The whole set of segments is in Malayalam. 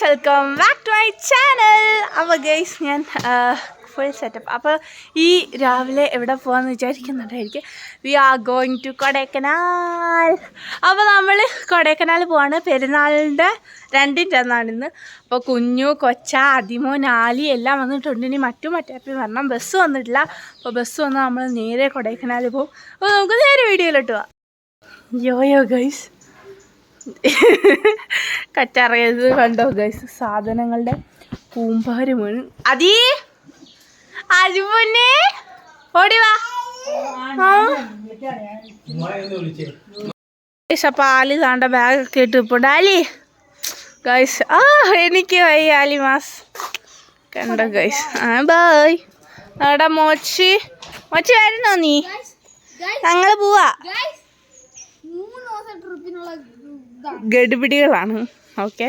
Guys welcome back to my channel അപ്പോൾ ഗൈസ് ഞാൻ ഫുൾ സെറ്റപ്പ് അപ്പോൾ ഈ രാവിലെ എവിടെ പോകാമെന്ന് വിചാരിക്കുന്നുണ്ടായിരിക്കും. We are going to Kodaikanal. അപ്പോൾ നമ്മൾ കൊടൈക്കനാൽ പോവാണ്. പെരുന്നാളിന്റെ രണ്ടിന്റെ അന്നാണ് ഇന്ന്. അപ്പോൾ കുഞ്ഞു കൊച്ച അതിമോ നാലി എല്ലാം വന്നിട്ടുണ്ട്. ഇനി മറ്റു മറ്റേ വരണം ബസ് വന്നിട്ടില്ല. അപ്പോൾ ബസ് വന്നാൽ നമ്മൾ നേരെ കൊടൈക്കനാൽ പോകും അപ്പോൾ നമുക്ക് നേരെ വീഡിയോയിലോട്ട് പോവാം. യോയോ ഗൈസ് കറ്ററിയത് കണ്ടോ ഗൈസ് സാധനങ്ങളുടെ കൂമ്പാരം വീണ് അതീ! അജുമുന്നെ ഓടി വാ. ഗൈസ് അപ്പം ആലി താണ്ട ബാഗൊക്കെ ഇട്ട് ഇപ്പോൾ ആലി! ഗൈസ് ആ എനിക്ക് വയ്യ ആലി മാസ്. കണ്ടോ ഗൈസ് ആ ബായ് അവിടെ മോച്ചി. മോച്ചി വരുന്നോ നീ? ഞങ്ങൾ പോവാ. ഗഡിപിടികളാണ്. ഓക്കെ.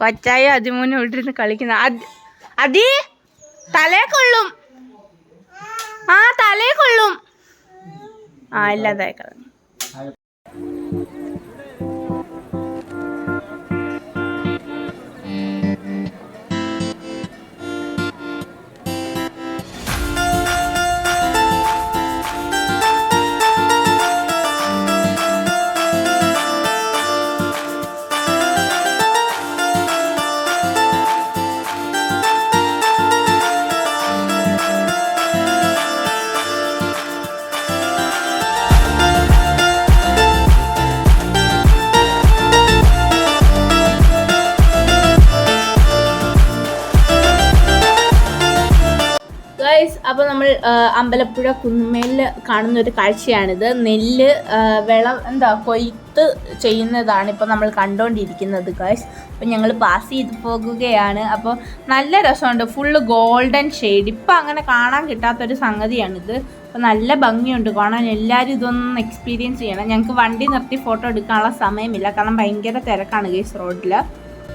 കൊച്ചായ ഇവിടെ ഇട്ടിരുന്ന് കളിക്കുന്ന. അതി തലേ കൊള്ളും. ആ തലേ കൊള്ളും. ആ ഇല്ലാതായി കളഞ്ഞു. അപ്പോൾ നമ്മൾ അമ്പലപ്പുഴ കുന്നുമേലിൽ കാണുന്ന ഒരു കാഴ്ചയാണിത്. നെല്ല് വെള്ളം വിളം എന്താ കൊയ്ത്ത് ചെയ്യുന്നതാണ് ഇപ്പോൾ നമ്മൾ കണ്ടുകൊണ്ടിരിക്കുന്നത് കാശ് അപ്പോൾ ഞങ്ങൾ പാസ് ചെയ്ത് പോകുകയാണ്. അപ്പോൾ നല്ല രസമുണ്ട്. Full golden shade. ഇപ്പം അങ്ങനെ കാണാൻ കിട്ടാത്തൊരു സംഗതിയാണിത്. അപ്പോൾ നല്ല ഭംഗിയുണ്ട്. കാണാൻ എല്ലാവരും ഇതൊന്നും എക്സ്പീരിയൻസ് ചെയ്യണം. ഞങ്ങൾക്ക് വണ്ടി നിർത്തി ഫോട്ടോ എടുക്കാനുള്ള സമയമില്ല. കാരണം ഭയങ്കര തിരക്കാണ് കേസ് റോഡിൽ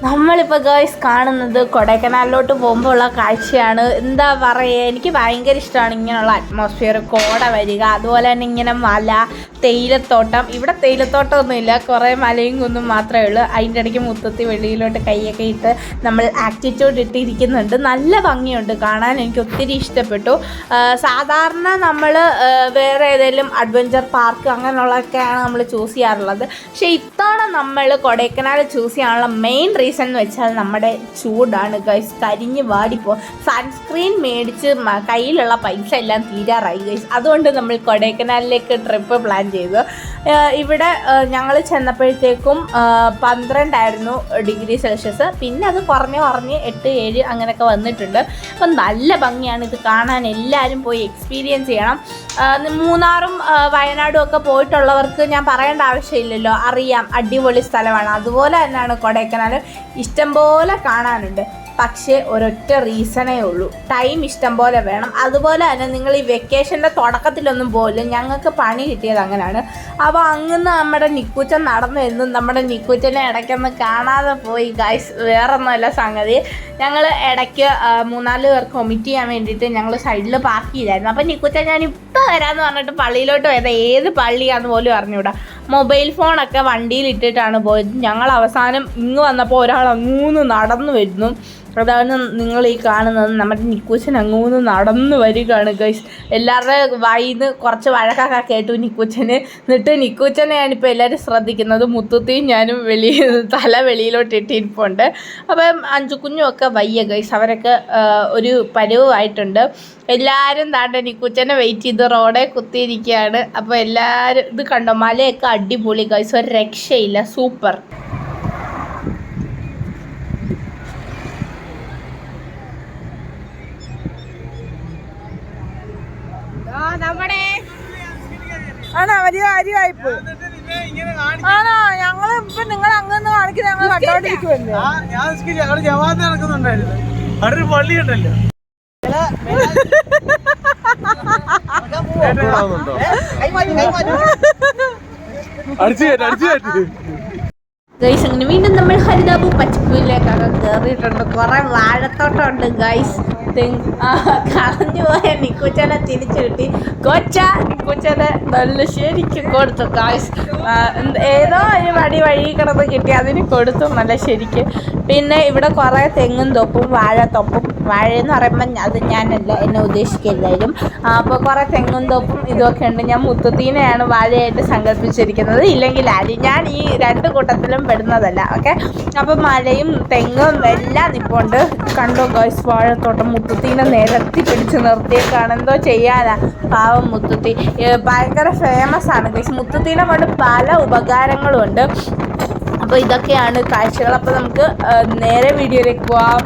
നമ്മളിപ്പോൾ ഗേൾസ് കാണുന്നത് കൊടൈക്കനാലിലോട്ട് പോകുമ്പോൾ ഉള്ള കാഴ്ചയാണ്. എന്താ പറയുക എനിക്ക് ഭയങ്കര ഇഷ്ടമാണ് ഇങ്ങനെയുള്ള അറ്റ്മോസ്ഫിയർ കോട വരിക അതുപോലെ തന്നെ ഇങ്ങനെ മല തേയിലത്തോട്ടം. ഇവിടെ തേയിലത്തോട്ടം തേയിലത്തോട്ടമൊന്നുമില്ല. കുറേ മലയും കുന്നും മാത്രമേ ഉള്ളൂ. അതിന്റെ ഇടയ്ക്ക് മുത്തത്തി വെളിയിലോട്ട് കൈയൊക്കെ ഇട്ട് നമ്മൾ ആറ്റിറ്റ്യൂഡ് ഇട്ടിരിക്കുന്നുണ്ട്. നല്ല ഭംഗിയുണ്ട്. കാണാൻ എനിക്ക് ഒത്തിരി ഇഷ്ടപ്പെട്ടു. സാധാരണ നമ്മൾ വേറെ ഏതെങ്കിലും അഡ്വഞ്ചർ പാർക്ക് അങ്ങനെയുള്ളതൊക്കെയാണ് നമ്മൾ ചൂസ് ചെയ്യാറുള്ളത്. പക്ഷേ ഇത്തവണ നമ്മൾ കൊടൈക്കനാൽ ചൂസ് ചെയ്യാനുള്ള മെയിൻ റീസൺ എന്ന് വെച്ചാൽ നമ്മുടെ ചൂടാണ്. ഗൈസ് കരിഞ്ഞ് വാടിപ്പോ സൺസ്ക്രീൻ മേടിച്ച് കയ്യിലുള്ള പൈസ എല്ലാം തീരാറായി ഗൈസ്. അതുകൊണ്ട് നമ്മൾ കൊടൈക്കനാലിലേക്ക് ട്രിപ്പ് പ്ലാൻ ചെയ്തു. ഇവിടെ ഞങ്ങൾ ചെന്നപ്പോഴത്തേക്കും പന്ത്രണ്ടായിരുന്നു ഡിഗ്രി സെൽഷ്യസ്. പിന്നെ അത് കുറഞ്ഞ് കുറഞ്ഞ് എട്ട് ഏഴ് അങ്ങനെയൊക്കെ വന്നിട്ടുണ്ട്. അപ്പം നല്ല ഭംഗിയാണ് ഇത് കാണാൻ. എല്ലാവരും പോയി എക്സ്പീരിയൻസ് ചെയ്യണം. മൂന്നാറും വയനാടും ഒക്കെ പോയിട്ടുള്ളവർക്ക് ഞാൻ പറയേണ്ട ആവശ്യമില്ലല്ലോ. അറിയാം അടിപൊളി സ്ഥലമാണ്. അതുപോലെ തന്നെയാണ് കൊടൈക്കനാൽ ഇഷ്ടംപോലെ കാണാനുണ്ട്. പക്ഷേ ഒരൊറ്റ റീസണേ ഉള്ളൂ. ടൈം ഇഷ്ടം പോലെ വേണം. അതുപോലെ തന്നെ നിങ്ങൾ ഈ വെക്കേഷന്റെ തുടക്കത്തിലൊന്നും പോലും ഞങ്ങൾക്ക് പണി കിട്ടിയത് അങ്ങനെയാണ്. അപ്പോൾ അങ്ങ് നമ്മുടെ നിക്കൂച്ചൻ നടന്നു വരുന്നു നമ്മുടെ നിക്കൂച്ചനെ ഇടയ്ക്കൊന്ന് കാണാതെ പോയി. ഗൈസ് വേറൊന്നുമല്ല സംഗതി. ഞങ്ങൾ ഇടയ്ക്ക് മൂന്നാൽ പേർക്ക് ഒമിറ്റ് ചെയ്യാൻ വേണ്ടിയിട്ട് ഞങ്ങൾ സൈഡിൽ പാർക്ക് ചെയ്തായിരുന്നു. അപ്പോൾ നിക്കൂച്ചൻ ഞാൻ ഇപ്പോൾ വരാമെന്ന് പറഞ്ഞിട്ട് പള്ളിയിലോട്ട് പോയത്. ഏത് പള്ളിയാണെന്ന് പോലും അറിഞ്ഞൂടാ. മൊബൈൽ ഫോണൊക്കെ വണ്ടിയിൽ ഇട്ടിട്ടാണ് പോയത്. ഞങ്ങൾ അവസാനം ഇങ്ങ് വന്നപ്പോൾ ഒരാൾ അങ്ങൂന്ന് നടന്നു വരുന്നു. അതാണ് നിങ്ങൾ ഈ കാണുന്നത്. നമ്മുടെ നിക്കൂച്ചൻ അങ്ങൂന്ന് നടന്നു വരികയാണ് ഗൈസ് എല്ലാവരുടെ വായിന്ന് കുറച്ച് വഴക്കൊക്കെ കേട്ടു നിക്കൂച്ചന്. എന്നിട്ട് നിക്കൂച്ചനെയാണ് ഇപ്പോൾ എല്ലാവരും ശ്രദ്ധിക്കുന്നത്. മുത്തുത്തിയും ഞാനും വെളിയിൽ തല വെളിയിലോട്ട് ഇട്ടിരിപ്പുണ്ട്. അപ്പം അഞ്ചു കുഞ്ഞുമൊക്കെ വയ്യ ഗൈസ് അവരൊക്കെ ഒരു പരുവായിട്ടുണ്ട്. എല്ലാവരും താണ്ട നിക്കുച്ചനെ വെയിറ്റ് ചെയ്ത് റോഡെ കുത്തിയിരിക്കുകയാണ് അപ്പോൾ എല്ലാവരും ഇത് കണ്ടോ? മലയൊക്കെ അടിപൊളി ഗൈസ് ഒരു രക്ഷയില്ല. സൂപ്പർ ആണോ? വലിയ കാര്യമായിപ്പ് ആണോ? ഞങ്ങൾ ഇപ്പൊ നിങ്ങൾ അങ്ങനെ കാണിക്കുന്ന ഞങ്ങൾ കണ്ടോണ്ടിരിക്കുവല്ലേ? ആ, ഞാൻ ജവാദ് നടക്കുന്നുണ്ടായിരുന്നു. അവിടെ ഒരു പള്ളി ഉണ്ടല്ലോ. ഗൈസ് അങ്ങനെ വീണ്ടും നമ്മൾ ഹരിതാബു പച്ചപ്പൂരിലേക്കൊക്കെ കയറിയിട്ടുണ്ട് കുറെ വാഴത്തോട്ടമുണ്ട് ഗൈസ് കളഞ്ഞു പോയ നിക്കുച്ചനെ തിരിച്ചു കിട്ടി കൊച്ച നിക്കുച്ചനെ നല്ല ശരിക്കും കൊടുത്തു ഗൈസ് ഏതോ ഒരു വടി വഴി കിടന്ന് കിട്ടി അതിന് കൊടുത്തു നല്ല ശരിക്ക്. പിന്നെ ഇവിടെ കുറെ തെങ്ങും തൊപ്പും വാഴത്തൊപ്പും വാഴ എന്ന് പറയുമ്പോൾ അത് ഞാനല്ല എന്നെ ഉദ്ദേശിക്കില്ലായാലും അപ്പോൾ കുറേ തെങ്ങും തോപ്പും ഇതൊക്കെ ഉണ്ട്. ഞാൻ മുത്തുത്തീനെയാണ് വാഴയായിട്ട് സങ്കല്പിച്ചിരിക്കുന്നത്. ഇല്ലെങ്കിൽ അരി. ഞാൻ ഈ രണ്ട് കൂട്ടത്തിലും പെടുന്നതല്ല. ഓക്കെ? അപ്പോൾ മഴയും തെങ്ങും എല്ലാം നിപ്പുണ്ട് കണ്ടോ ഗോയ്സ് വാഴത്തോട്ടം മുത്തുത്തീനെ നിരത്തി പിടിച്ച് നിർത്തിയേക്കാണ്. എന്തോ ചെയ്യാനാ? പാവം മുത്തുത്തി. ഭയങ്കര ഫേമസ് ആണ് ഗൈസ് മുത്തുത്തീനെ കൊണ്ട് പല ഉപകാരങ്ങളും ഉണ്ട് അപ്പോൾ ഇതൊക്കെയാണ് കാഴ്ചകൾ. അപ്പോൾ നമുക്ക് നേരെ വീഡിയോയിലേക്ക് പോവാം.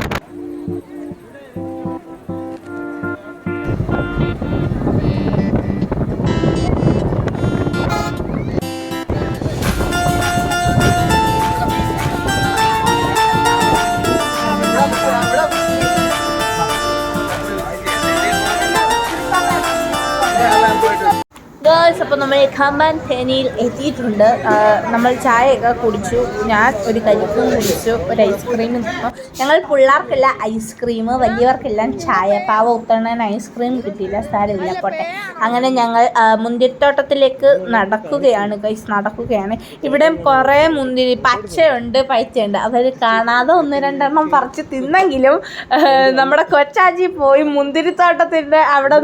ഗേൾസ് അപ്പോൾ നമ്മൾ ഖമ്പാൻ തേനിയിൽ എത്തിയിട്ടുണ്ട്. നമ്മൾ ചായയൊക്കെ കുടിച്ചു. ഞാൻ ഒരു കരിക്കും കുടിച്ചു ഒരു ഐസ്ക്രീമും ഞങ്ങൾ പിള്ളേർക്കില്ല ഐസ്ക്രീം വലിയവർക്കെല്ലാം ചായ പാവ ഉത്തണൻ ഐസ്ക്രീം കിട്ടിയില്ല സാരമില്ല പോട്ടെ. അങ്ങനെ ഞങ്ങൾ മുന്തിരിത്തോട്ടത്തിലേക്ക് നടക്കുകയാണ് കൈസ് നടക്കുകയാണ്. ഇവിടെ കുറേ മുന്തിരി പച്ചയുണ്ട് പച്ചയുണ്ട് അവർ കാണാതെ ഒന്ന് രണ്ടെണ്ണം പറിച്ച് തിന്നെങ്കിലും നമ്മുടെ കൊച്ചാജി പോയി മുന്തിരിത്തോട്ടത്തിന്റെ അവിടെ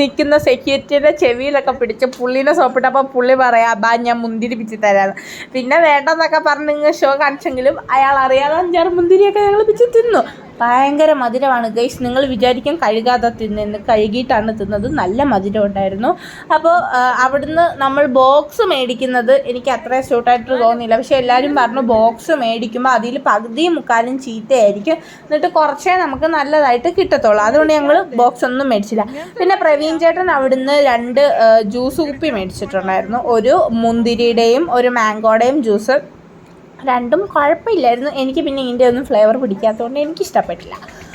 നിൽക്കുന്ന സെക്യൂരിറ്റിയുടെ ചെവിയിലൊക്കെ പിടിച്ച് പുള്ളിനെ സോപ്പിട്ടപ്പോൾ പുള്ളി പറയാ അബാ ഞാൻ മുന്തിരി പിച്ച് തരാം പിന്നെ വേണ്ടെന്നൊക്കെ പറഞ്ഞ് നിങ്ങൾ ഷോ കാണിച്ചെങ്കിലും അയാൾ അറിയാതെ അഞ്ചാറ് മുന്തിരിയൊക്കെ ഞങ്ങൾ പിച്ച് തിന്നു. ഭയങ്കര മധുരമാണ്. ഗൈസ് നിങ്ങൾ വിചാരിക്കാൻ കഴുകാതെ തിന്നെന്ന് കഴുകിയിട്ടാണ് തിന്നത്. നല്ല മധുരം ഉണ്ടായിരുന്നു. അപ്പോൾ അവിടുന്ന് നമ്മൾ ബോക്സ് മേടിക്കുന്നത് എനിക്ക് അത്ര സ്യൂട്ടായിട്ട് തോന്നിയില്ല. പക്ഷേ എല്ലാവരും പറഞ്ഞു ബോക്സ് മേടിക്കുമ്പോൾ അതിൽ പകുതിയും മുക്കാലും ചീത്തയായിരിക്കും. എന്നിട്ട് കുറച്ചേ നമുക്ക് നല്ലതായിട്ട് കിട്ടത്തുള്ളൂ. അതുകൊണ്ട് ഞങ്ങൾ ബോക്സ് ഒന്നും മേടിച്ചില്ല. പിന്നെ പ്രവീൺ ചേട്ടൻ അവിടുന്ന് രണ്ട് ജ്യൂസ് കുപ്പി മേടിച്ചിട്ടുണ്ടായിരുന്നു. ഒരു മുന്തിരിയുടെയും ഒരു മാംഗോയുടെയും ജ്യൂസ്. രണ്ടും കുഴപ്പമില്ലായിരുന്നു. എനിക്ക് പിന്നെ ഇതിന്റെ ഒന്നും ഫ്ലേവർ പിടിക്കാത്തതുകൊണ്ട് എനിക്ക് ഇഷ്ടപ്പെട്ടില്ല ആ,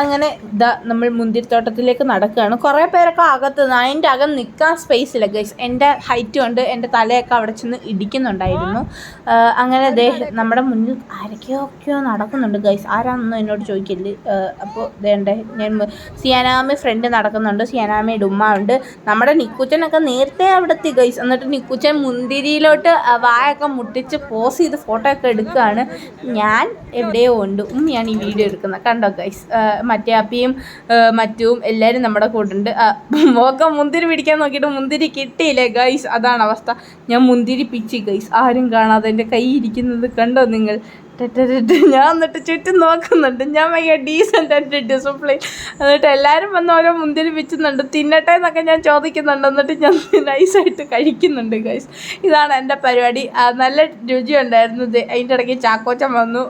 അങ്ങനെ ഇതാ നമ്മൾ മുന്തിരിത്തോട്ടത്തിലേക്ക് നടക്കുകയാണ്. കുറേ പേരൊക്കെ അകത്ത് അതിന്റെ അകം നിൽക്കാൻ സ്പേസ് ഇല്ല ഗൈസ് എന്റെ ഹൈറ്റ് കൊണ്ട് എന്റെ തലയൊക്കെ അവിടെ ചെന്ന് ഇടിക്കുന്നുണ്ടായിരുന്നു. അങ്ങനെ ദേ നമ്മുടെ മുന്നിൽ ആരൊക്കെയോ ഒക്കെയോ നടക്കുന്നുണ്ട് ഗൈസ് ആരാണെന്നോ എന്നോട് ചോദിക്കൽ അപ്പോൾ ദേണ്ടേ ഞാൻ സിയാനാമി ഫ്രണ്ട് നടക്കുന്നുണ്ട് സിയാനാമയുടെ ഉമ്മ ഉണ്ട്. നമ്മുടെ നിക്കുച്ചനൊക്കെ നേരത്തെ അവിടെ എത്തി ഗൈസ് എന്നിട്ട് നിക്കുച്ചൻ മുന്തിരിയിലോട്ട് വായൊക്കെ മുട്ടിച്ച് പോസ് ചെയ്ത് ഫോട്ടോ ഒക്കെ എടുക്കുകയാണ്. ഞാൻ എവിടെയോ ഉണ്ട്. ഞാൻ ഈ വീഡിയോ എടുക്കുന്നത്. കണ്ടോ ഗൈസ് മറ്റേ അപ്പിയും മറ്റും എല്ലാവരും നമ്മുടെ കൂട്ടുണ്ട്. മോക്കം മുന്തിരി പിടിക്കാൻ നോക്കിയിട്ട് മുന്തിരി കിട്ടിയില്ലേ ഗൈസ് അതാണ് അവസ്ഥ. ഞാൻ മുന്തിരി പിച്ചി ഗൈസ് ആരും കാണാതെ എന്റെ കൈ ഇരിക്കുന്നത് കണ്ടോ നിങ്ങൾ? ഞാൻ എന്നിട്ട് ചുറ്റും നോക്കുന്നുണ്ട്. ഞാൻ ഭയങ്കര ഡീസന്റ് ആൻഡ് ഡിസിപ്ലിൻ എന്നിട്ട് എല്ലാവരും വന്ന് ഓരോ മുന്തിരി പിച്ചുന്നുണ്ട് തിന്നട്ടെ എന്നൊക്കെ ഞാൻ ചോദിക്കുന്നുണ്ട്. എന്നിട്ട് ഞാൻ നൈസായിട്ട് കഴിക്കുന്നുണ്ട് ഗൈസ് ഇതാണ് എന്റെ പരിപാടി. നല്ല രുചി ഉണ്ടായിരുന്നു. അതിന്റെ ഇടയ്ക്ക് ചാക്കോച്ചൻ വന്നു.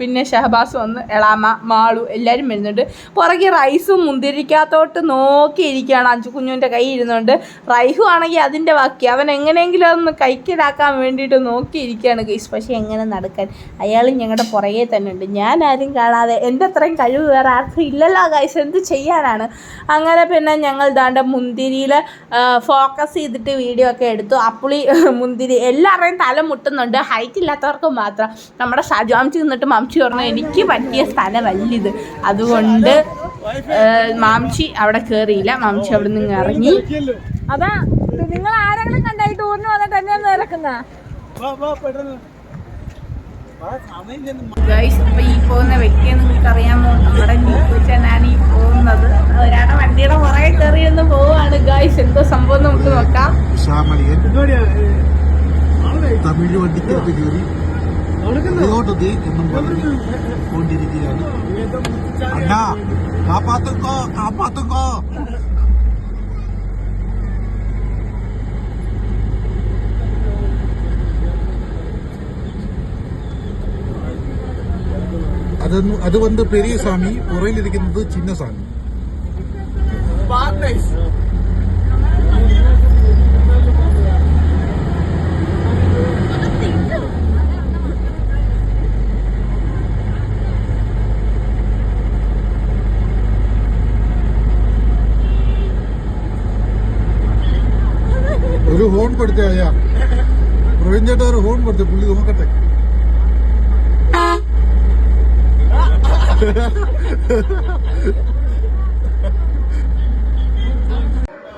പിന്നെ ഷഹബാസ് വന്നു. എളാമ മാളു എല്ലാവരും വരുന്നുണ്ട്. പുറകെ റൈസും മുന്തിരിക്കാത്തോട്ട് നോക്കിയിരിക്കുകയാണ്. അഞ്ചു കുഞ്ഞുവിന്റെ കൈ ഇരുന്നുകൊണ്ട്. റൈഹു ആണെങ്കിൽ അതിന്റെ ബാക്കി. അവൻ എങ്ങനെയെങ്കിലും അതൊന്ന് കൈക്കലാക്കാൻ വേണ്ടിയിട്ട് നോക്കിയിരിക്കുകയാണ് ഗൈസ് പക്ഷേ എങ്ങനെ നടക്കാൻ? അയാളും ഞങ്ങളുടെ പുറകെ തന്നെ ഉണ്ട്. ഞാൻ ആരും കാണാതെ എന്റെ അത്രയും കഴിവ് വേറെ ആർക്കും ഇല്ലല്ലോ ഗൈസ് എന്ത് ചെയ്യാനാണ്? അങ്ങനെ പിന്നെ ഞങ്ങൾ ദാണ്ട മുന്തിരിയിൽ ഫോക്കസ് ചെയ്തിട്ട് വീഡിയോ ഒക്കെ എടുത്തു. അപ്പുളി മുന്തിരി എല്ലാവരുടെയും തല മുട്ടുന്നുണ്ട്. ഹൈറ്റ് ഇല്ലാത്തവർക്ക് മാത്രം. നമ്മുടെ ഷജാംച്ചി നിന്നിട്ട് മാംച്ചി പറഞ്ഞു എനിക്ക് പറ്റിയ സ്ഥലമല്ല ഇത് അതുകൊണ്ട് മാംച്ചി അവിടെ കയറിയില്ല മാംച്ചി അവിടെ നിന്ന് ഇറങ്ങി. അതാ നിങ്ങൾ ആരെങ്കിലും കണ്ടായി ടൂറിന് വന്നിട്ട് എന്നെ ഇറക്കുന്ന വാ വാ പെട്ടെന്ന് വാ സമയം ഗൈസ് അപ്പൊ ഈ പോകുന്ന വ്യക്തിയെ നിങ്ങൾക്ക് അറിയാമോ നമ്മുടെ നീക്കുച്ചനാണ് ഈ പോകുന്നത് ഒരാളുടെ വണ്ടിയുടെ പുറകെ കയറിയിരുന്ന് പോവാണ് ഗൈസ് എന്തോ സംഭവം നമുക്ക് നോക്കാം തമിഴ് വണ്ടിക്കകത്ത് കയറി ഇങ്ങോട്ട് ദേ എന്നും പറഞ്ഞ് കൊണ്ടിരിക്കുകയാണ് അണ്ണാ കാപ്പാത്തുക്കോ കാപ്പാത്തുക്കോ അതൊന്ന് അത് വന്ന് പെരിയ സ്വാമി പുറയിലിരിക്കുന്നത് ചിന്നസ്വാമി. ഒരു ഹോൺ കൊടുത്തേ അയ്യാ പ്രവീൺ ചേട്ടാ ഒരു ഹോൺ കൊടുത്തേ പുള്ളി നോക്കട്ടെ.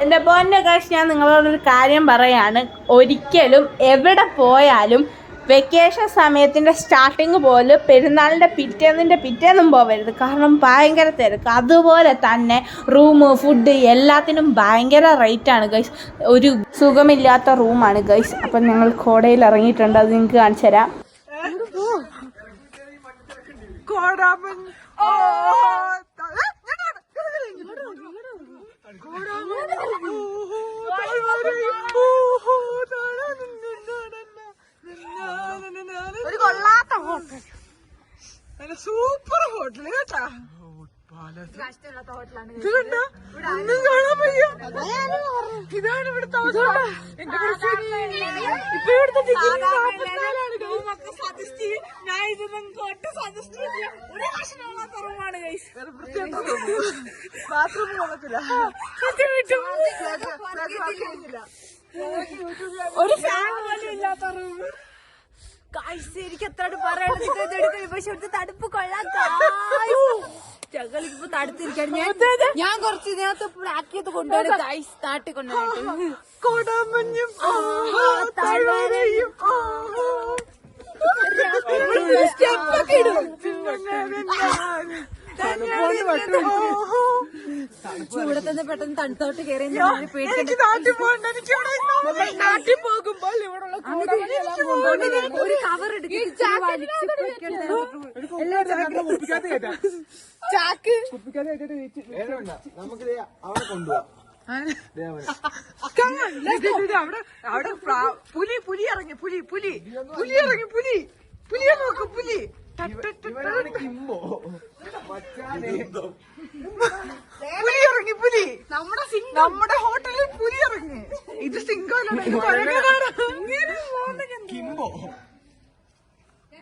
എന്റെ പോന്റെ കാഴ്ച ഞാൻ നിങ്ങളോടൊരു കാര്യം പറയാണ്. ഒരിക്കലും എവിടെ പോയാലും വെക്കേഷൻ സമയത്തിന്റെ സ്റ്റാർട്ടിങ് പോലെ പെരുന്നാളിന്റെ പിറ്റേന്നിന്റെ പിറ്റേന്നും പോവരുത്. കാരണം ഭയങ്കര തിരക്ക്. അതുപോലെ തന്നെ റൂം ഫുഡ് എല്ലാത്തിനും ഭയങ്കര റേറ്റാണ് ഗൈസ് ഒരു സുഖമില്ലാത്ത റൂമാണ് ഗൈസ് അപ്പം ഞങ്ങൾ കോടയിൽ ഇറങ്ങിയിട്ടുണ്ട്. അത് നിങ്ങൾക്ക് കാണിച്ചു തരാം കോടാമൻ happened? Oh! ഒരു കൊള്ളാത്ത ഹോട്ടൽ നല്ല സൂപ്പർ ഹോട്ടൽ കേട്ടാ? ഒന്നും കാണാൻ വയ്യ. ഇതാണ് ഇവിടുത്തെ അവസ്ഥ എന്റെ പ്രശ്നം ഇപ്പൊ ഇവിടുത്തെ ഡിഗ്രി സജസ്റ്റ് ചെയ്യും ഞാൻ ഇത് നിങ്ങൾക്ക് ഒട്ടും സജസ്റ്റ് ചെയ്യില്ല ഒരു പ്രശ്നമില്ലാത്ത റൂമാണ് ബാത്റൂം കൊള്ളത്തില്ല ഒരു ഫാൻ പോലും ഇല്ലാത്ത റൂം കാഴ്ച എനിക്ക് എത്ര പറയണത് പക്ഷെ ഇവിടുത്തെ തടുപ്പ് കൊള്ളാം ഞങ്ങളിപ്പോ തടുത്തിരിക്കാണ് ഞാൻ ഞാൻ കുറച്ച് ഇതിനകത്ത് ആക്കിയത് കൊണ്ടുപോയി ഗൈസ് നാട്ടിൽ കൊണ്ടുപോയിട്ട് കോടാമഞ്ഞും താഴ്വരയും സ്റ്റെപ്പൊക്കെ തന്നെ പെട്ടെന്ന് തണുത്തോട്ട് കയറി പോകുമ്പോൾ ഒരു കവർ എടുക്കും ചാക്ക് പുലി പുലി ഇറങ്ങി പുലി പുലി. പുലി ഇറങ്ങി പുലി. പുലിയെ നോക്ക് പുലി പുലി ഇറങ്ങി പുലി നമ്മുടെ നമ്മുടെ ഹോട്ടലിൽ പുലി ഇറങ്ങി ഇത് സിംഗോലാണ് ഇത് കുരങ്ങനാണ്.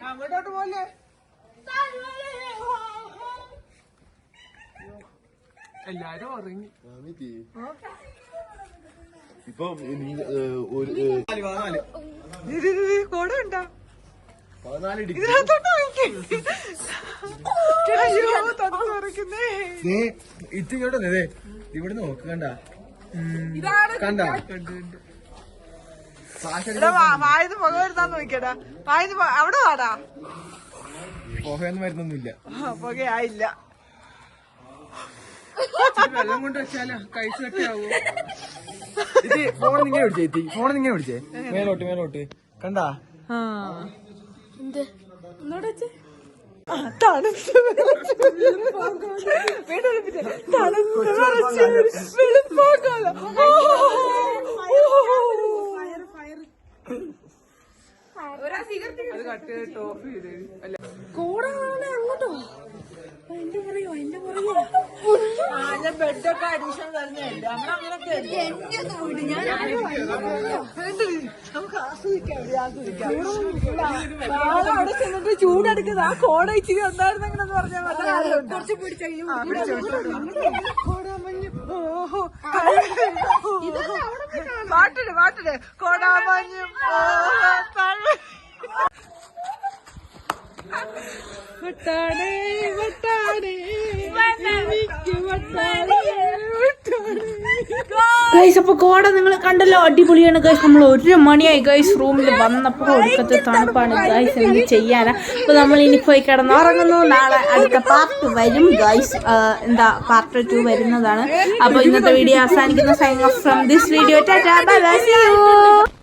അങ്ങോട്ടോട്ട് പോലെ എല്ലാരും ഉറങ്ങി ഇപ്പൊ നീ- ഒരു ഏഹ്, പതിനാല് കോട ഉണ്ടോ ഇത് ഇങ്ങോട്ട് വന്നേ, ദേ ഇവിടെ നോക്ക് കണ്ട? കണ്ട? വായന്ന് പുക വരുന്ന നോക്കിയടാ. വായന്ന് അവിടെ വാടാ. പോകാന്ന് വരുന്നൊന്നുമില്ല. ആ, പുകയായില്ല. വെള്ളം കൊണ്ട് വെച്ചാലോ കഴിച്ചൊക്കെ ആവോ. ഇത് ഫോൺ നിങ്ങനെ പിടിച്ചേ ഫോൺ നിങ്ങനെ പിടിച്ചേ. മേലോട്ട് മേലോട്ട്. കണ്ടാ? തണുത്ത്. വീണ്ടും repeat ചെയ്യാം. തണുത്ത് വെളുപ്പാങ്കാലം. ഓ, ഓ, അത് കട്ട് പറയോ. അല്ല. ആ, ഞാൻ ബെഡൊക്കെ അഡീഷൻ തന്നെയല്ലേ അങ്ങനെ അങ്ങനൊക്കെ? വേണ്ടത് നമുക്ക് നാളെ അവിടെ ചെന്നിട്ട് ചൂടെടുക്കുന്നത് ആ കോട ഇച്ചിരി ഉണ്ടായിരുന്നെങ്കിലെന്ന് പറഞ്ഞാൽ കുറച്ച് കോടാമഞ്ഞ് ഓഹോ പാട്ടിട് പാട്ടിട് കോടാമഞ്ഞു വട്ടാടേ വട്ടാടേ എനിക്ക് വട്ടാടേ വട്ടാടേ ഗൈസ് അപ്പോൾ കോട നിങ്ങൾ കണ്ടല്ലോ അടിപൊളിയാണ്. ഗൈസ് നമ്മൾ ഒരു മണിയായി ഗൈസ് റൂമിൽ വന്നപ്പോൾ ഒടുക്കത്തെ തണുപ്പാണ്. ഗൈസ് എന്ത് ചെയ്യാനാ? അപ്പോൾ നമ്മൾ ഇനി പോയി കിടന്നുറങ്ങുന്നു. നാളെ അടുത്ത പാർട്ട് വരും. ഗൈസ് എന്താ പാർട്ട് ടു വരുന്നതാണ്. അപ്പോൾ ഇന്നത്തെ വീഡിയോ അവസാനിക്കുന്ന sign off from this video tata bye bye see you